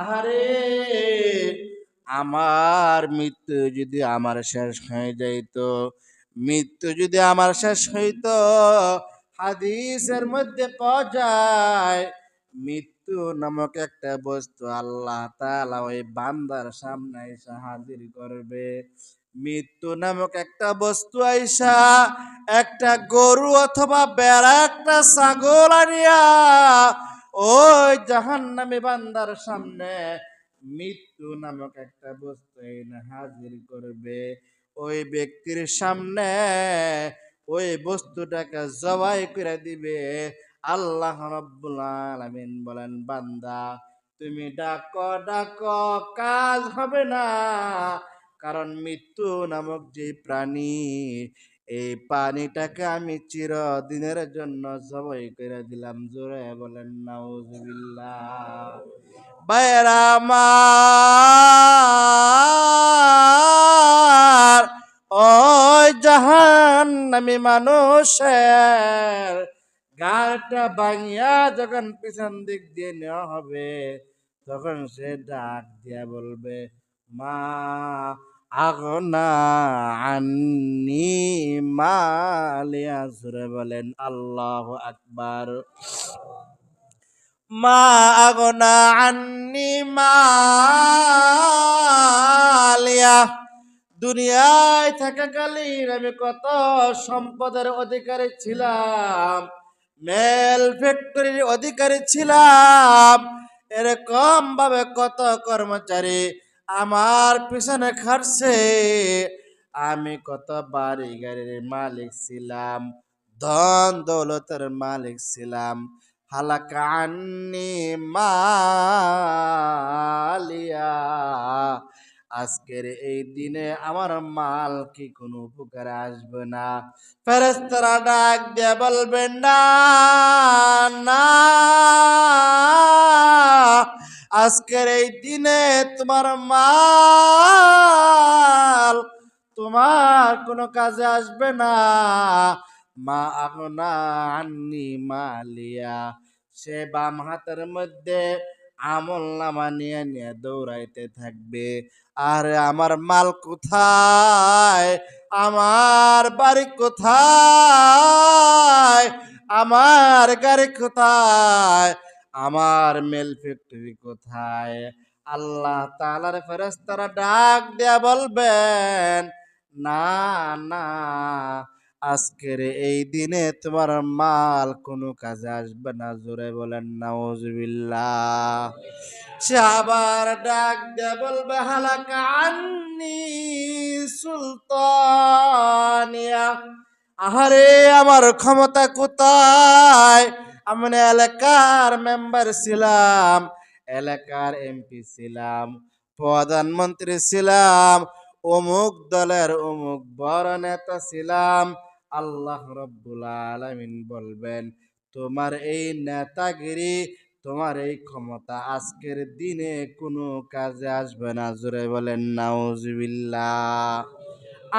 আহারে, আমার মৃত্যু যদি আমার শেষ হয়ে যাইত, মৃত্যু যদি আমার শেষ হইত, হাদিসের মধ্যে পাওয়া যায়, মৃত্যু নামক একটা বস্তু আল্লাহ তালা ওই বান্দার সামনে এসে হাজির করবে। মৃত্যু নামক একটা বস্তু আইসা একটা গরু অথবা বেড়া, একটা ছাগল আনিয়া ওই জাহান্নামী বান্দার সামনে মৃত্যু নামক একটা বস্তু এনে হাজির করবে। ওই ব্যক্তির সামনে ওই বস্তুটাকে জবাই করে দিবে। আল্লাহ রব্বুল আলামিন বলেন, বান্দা, তুমি ডাকো ডাকো, কাজ হবে না। কারণ মৃত্যু নামক যে প্রাণী এই পানিটাকে আমি চিরদিনের জন্য সবাই করে দিলাম। জোরে বলেন, নাউজুবিল্লাহ। বাইরা আমার, ওই জাহান নামি মানুষের গাটা ভাঙিয়া যখন পিছন দিক দিয়ে নেওয়া হবে, তখন সে ডাক দিয়া বলবে, মা আগনা আন্নি মালিয়া সুরে বলেন, আল্লাহ আকবার। মা আগনা আন্নি মালিয়া দুনিয়ায় থাকাকালীন আমি কত সম্পদের অধিকারী ছিলাম, মেল ফ্যাক্টরির অধিকারী ছিলাম এরকম ভাবে কত কর্মচারী আমার পিছনে খাটছে। আমি কত বাড়ি গাড়ির মালিক ছিলাম, ধন দৌলতের মালিক ছিলাম। হালাকা মা আজকের এই দিনে আমার মাল কি কোনো উপকারে আসবে না? ফেরেস্তারা ডাক দিয়ে বলবেন, না আজকের এই দিনে তোমার মাল তোমার কোনো কাজে আসবে না। মা আগনা আন্নি মালিয়া, সে বাম হাতের মধ্যে আমল নামা নিয়ে নিয়ে দৌড়াইতে থাকবে। আর আমার মাল কোথায়? আমার বাড়ি কোথায়? আমার গাড়ি কোথায়? আমার মেল ফ্যাক্টরি কোথায়? আল্লাহ তালার ফেরেস্তারা ডাক দেয়া বলবেন, না না আজকের এই দিনে তোমার মাল কোনো কাজে আসবে না। জোরে বলেন, নাউজুবিল্লাহ। সে ডাক দিয়ে বলবে সুলতানিয়া। আহারে, আমার ক্ষমতা কোথায়? আমি এলাকার মেম্বার ছিলাম, এলাকার এমপি ছিলাম, প্রধানমন্ত্রী ছিলাম, অমুক দলের অমুক বড় নেতা ছিলাম আল্লাহ রব্বুল আলামিন বলবেন, তোমার এই নেতাগিরি, তোমার এই ক্ষমতা আজকের দিনে কোনো কাজে আসবে না। জোরে বলেন, নাউজুবিল্লাহ।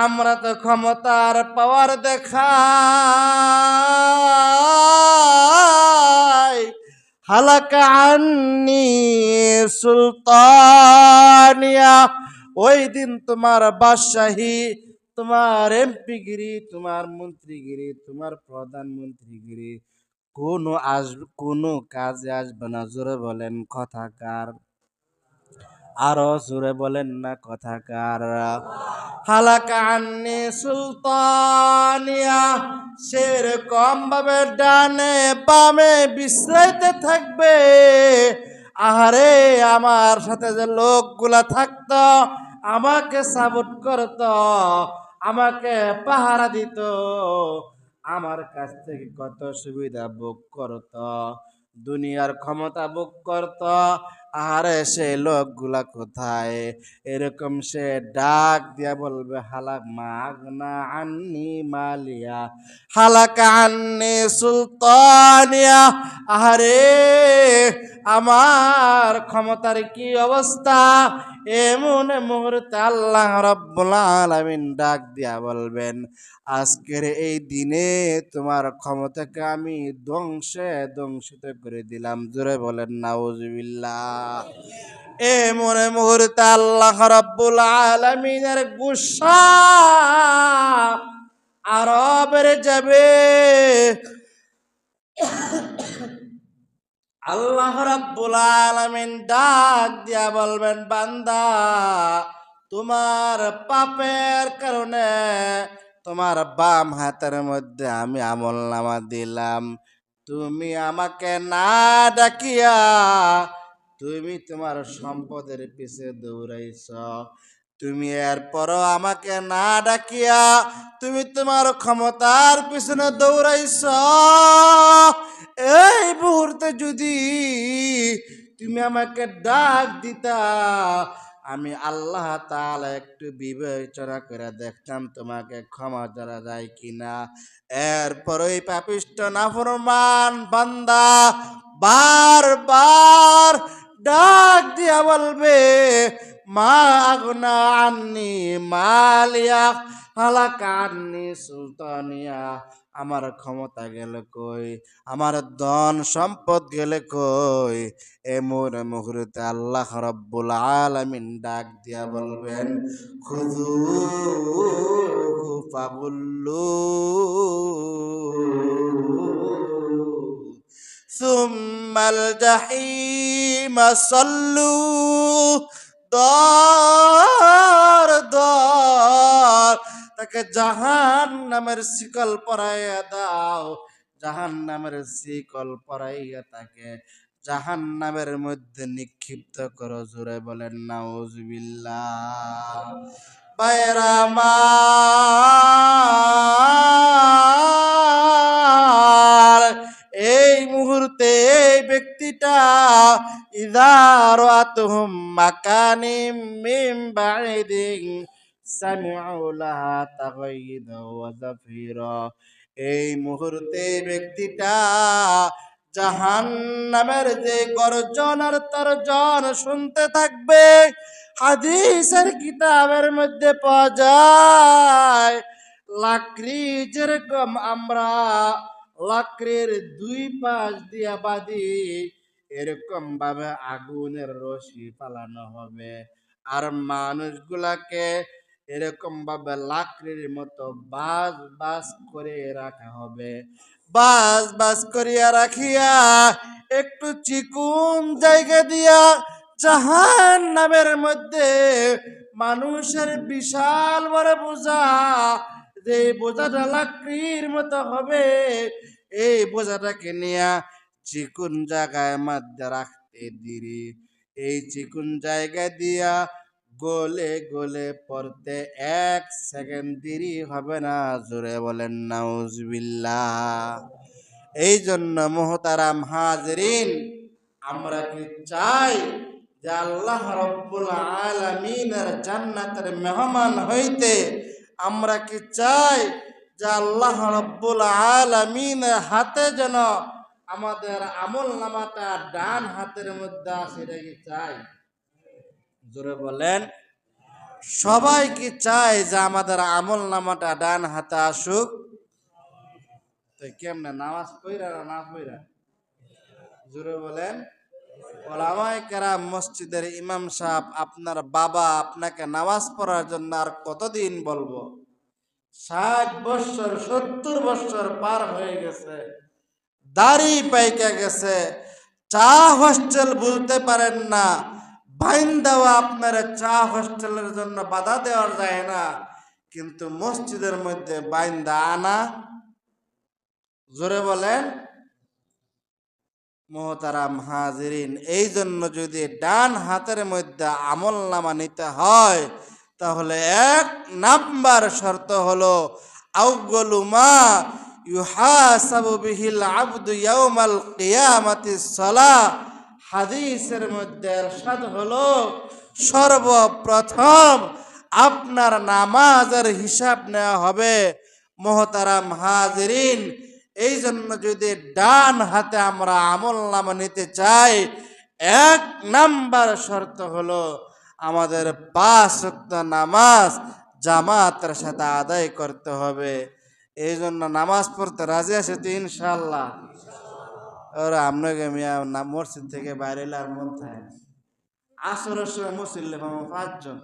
আমরা তো ক্ষমতার পাওয়ার দেখা হালাকা আন্নি সুলতানিয়া, ওই দিন তোমার বাদশাহী তোমার এমপিগিরি, তোমার মন্ত্রীগিরি, তোমার প্রধানমন্ত্রীগিরি, কোনো আসবে কোনো কাজে আসবে না। জোরে বলেন কথাকার আরও জোরে বলেন না কথাকার হালাকা আন্নি সুলতানিয়া সেরকম ভাবে ডানে বামে বিশ্রাইতে থাকবে। আহারে, আমার সাথে যে লোকগুলা থাকতো, আমাকে সাপোর্ট করতো। আমাকে পাহারা দিত। আমার কাছ থেকে কত সুবিধা ভোগ করত দুনিয়ার ক্ষমতা ভোগ করত আরে সে লোকগুলা কোথায়? এরকম সে ডাক দিয়া বলবে হালাক মাগনা আন্নি মালিয়া হালাক আন্নি সুলতানিয়া আরে আমার ক্ষমতার কি অবস্থা? এমন মুহূর্তে আল্লাহ রব্বুল আলামিন ডাক দিয়া বলবেন, আজকের এই দিনে তোমার ক্ষমতাকে আমি ধ্বংসে ধ্বংসিত করে দিলাম। জোরে বলেন, নাউজুবিল্লাহ। এ মনে মুহূর্তে আল্লাহ রাব্বুল আলামিনের গুসা আরও বেড়ে যাবে। আল্লাহ রাব্বুল আলামিন ডাক দিয়া বলবেন, বান্দা, তোমার পাপের কারণে তোমার বাম হাতের মধ্যে আমি আমল নামা দিলাম। তুমি আমাকে না ডাকিয়া তুমি তোমার সম্পদের পিছে দৌড়াইছ। তুমি এরপরও আমাকে না ডাকিয়া তুমি তোমার ক্ষমতার পিছনে দৌড়াইছ। এই মুহূর্তে যদি তুমি আমাকে ডাক দিতা, আমি আল্লাহ তাআলা একটু বিবেচনা করে দেখতাম তোমাকে ক্ষমা করা যায় কিনা। এরপর ওই পাপিষ্ট নাফরমান বান্দা বারবার ডাক দিয়া বলবে মা আগনা আন্নি মালিয়া হালাকা আন্নি সুলতানিয়া আমার ক্ষমতা গেল কই আমার ধন সম্পদ গেলে কই এমন মুহূর্তে আল্লাহ রব্বুল আলামিন ডাক দিয়া বলবেন খুদু ফাগুল্লু ثم الجحيم সল্লু দর দর, তাকে জাহান নামের শিকল পরাইয়া দাও জাহান নামের শিকল পরাইয়া তাকে জাহান নামের মধ্যে নিক্ষিপ্ত করো, জোরে বলেন নাউজবিল্লা বাইরামা এই মুহূর্তে এই ব্যক্তিটা ইদার আতহুম মিম ওয়া জাফিরা এই মুহূর্তে ব্যক্তিটা জাহান নামের যে গর্জন আর তর্জন শুনতে থাকবে, হাদিসের কিতাবের মধ্যে পাওয়া যায়, লাকড়ি যেরকম আমরা লাকড়ির দুই পাশ দিয়া বাদি এরকম ভাবে আগুনের রশি পালানো হবে। আর মানুষগুলাকে এরকম ভাবে লাকড়ির মতো বাস বাস করে রাখা হবে। বাস বাস করিয়া রাখিয়া একটু চিকুন জায়গা দিয়া জাহান নামের মধ্যে মানুষের বিশাল বড় বোঝা যে বোঝাটা লাকড়ির মতো হবে, এই বোঝাটাকে নিয়ে চিকুন জায়গায় মধ্যে রাখতে দিরি। এই চিকুন জায়গা দিয়া গোলে গলে পড়তে এক সেকেন্ড দেরি হবে না, জোরে বলেন নাউজবিল্লাহ। এই জন্য মোহতারাম হাজরিন, আমরা কি চাই যে আল্লাহ রব্বুল আলামিনের জান্নাতের মেহমান হইতে আমরা কি চাই যে আল্লাহ রব্বুল আলামিনের হাতে যেন আমাদের আমল নামাটা ডান হাতের মধ্যে আসে, এটা কি চাই? জোরে বলেন। সবাই কি চায় যে আমাদের আমল নামাটা ডান হাতে আসুক? তো কেমনে? নামাজ পইরা না পইরা জোরে বলেন। ওলামায়ে কেরাম মসজিদের ইমাম সাহেব, আপনার বাবা আপনাকে নামাজ পড়ার জন্য আর কতদিন বলব? ষাট বৎসর সত্তর বৎসর পার হয়ে গেছে। দাড়ি পাইকা গেছে। চা হোস্টেল বলতে পারেন না। বাইন দেওয়া আপনার চা হোস্টেলের জন্য বাধা দেওয়া যায় না। কিন্তু মসজিদের মধ্যে বাইন্দা আনা, জোরে বলেন মোহতারাম হাজিরিন এই জন্য যদি ডান হাতের মধ্যে আমল নামা নিতে হয়, তাহলে এক নাম্বার শর্ত হলো আউগলুমা ইউহাসাবু বিহিল আবদু ইয়াউমাল কিয়ামাতি সালাহ হাদিসের মধ্যে এরশাদ হলো, সর্বপ্রথম আপনার নামাজের হিসাব নেওয়া হবে, মোহতারাম হাজিরিন এই জন্য যদি ডান হাতে আমরা আমল নামা নিতে চাই, এক নাম্বার শর্ত হলো আমাদের পাঁচ নামাজ জামাতের সাথে আদায় করতে হবে। এই জন্য নামাজ পড়তে রাজি আছে তো ইনশাল্লাহ ওরা আপনাকে মিয়া মসজিদ থেকে বাইরে আর মন থাকে আসরের সময় মুসল্লি পাবো পাঁচজন।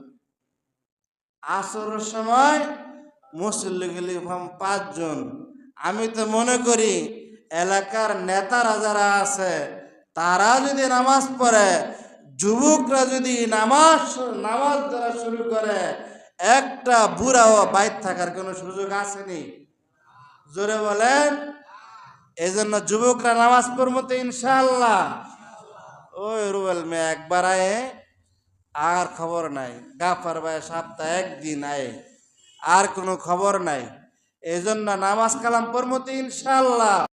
আসরের সময় মুসল্লি গেলি পাঁচজন। আমি তো মনে করি এলাকার নেতারা যারা আছে, তারা যদি নামাজ পড়ে, যুবকরা যদি নামাজ নামাজ ধরা শুরু করে, একটা বুড়াও বাইর থাকার কোনো সুযোগ আসেনি? জোরে বলেন। এই জন্য যুবকরা নামাজ পড়ব তো ইনশাল্লাহ ওই রুবেল মেয়ে একবার আয়ে, আর খবর নাই। গাফার ভাই সপ্তাহ একদিন আয়ে, আর কোনো খবর নাই। এই জন্য নামাজ কালাম পড়ব তো ইনশাল্লাহ